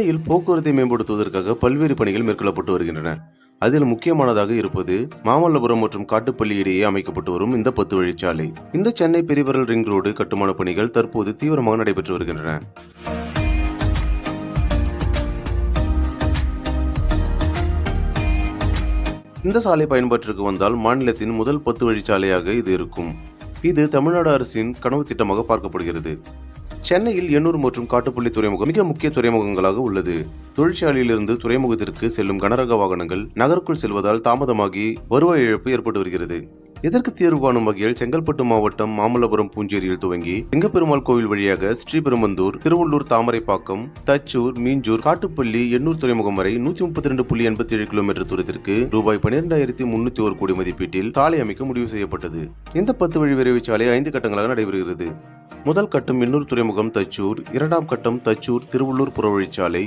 சென்னையில் போக்குவரத்தை மேம்படுத்துவதற்காக பல்வேறு பணிகள் மேற்கொள்ளப்பட்டு வருகின்றன. அதில் முக்கியமானதாக இருப்பது மாமல்லபுரம் மற்றும் காட்டுப்பள்ளி இடையே அமைக்கப்பட்டு வரும் இந்த பத்து வழிச்சாலை. இந்த சென்னை பெரிவரல் ரிங் ரோடு கட்டுமான பணிகள் தற்போது தீவிரமாக நடைபெற்று வருகின்றன. இந்த சாலை பயன்பாட்டிற்கு வந்தால் மாநிலத்தின் முதல் பத்து வழிச்சாலையாக இது இருக்கும். இது தமிழ்நாடு அரசின் கனவு திட்டமாக பார்க்கப்படுகிறது. சென்னையில் எண்ணூர் மற்றும் காட்டுப்பள்ளி துறைமுகம் மிக முக்கிய துறைமுகங்களாக உள்ளது. தொழிற்சாலையிலிருந்து துறைமுகத்திற்கு செல்லும் கனரக வாகனங்கள் நகருக்குள் செல்வதால் தாமதமாகி வருவாய் இழப்பு ஏற்பட்டு வருகிறது. இதற்கு தீர்வு காணும் வகையில் செங்கல்பட்டு மாவட்டம் மாமல்லபுரம் பூஞ்சேரியில் துவங்கி சிங்கப்பெருமாள் கோவில் வழியாக ஸ்ரீபெருமந்தூர் திருவள்ளூர் தாமரைப்பாக்கம் தச்சூர் மீஞ்சூர் காட்டுப்பள்ளி எண்ணூர் துறைமுகம் வரை நூத்தி முப்பத்தி ரெண்டு புள்ளி எண்பத்தி ஏழு கிலோமீட்டர் தூரத்திற்கு ரூபாய் பன்னிரெண்டாயிரத்தி முன்னூத்தி ஒரு கோடி மதிப்பீட்டில் சாலை அமைக்க முடிவு செய்யப்பட்டது. இந்த பத்து வழி விரைவு சாலை ஐந்து கட்டங்களாக நடைபெறுகிறது. முதல் கட்டம் மின்னூர் துறைமுகம் தச்சூர் இரண்டாம் கட்டம் தச்சூர் திருவள்ளூர் புறவழிச்சாலை.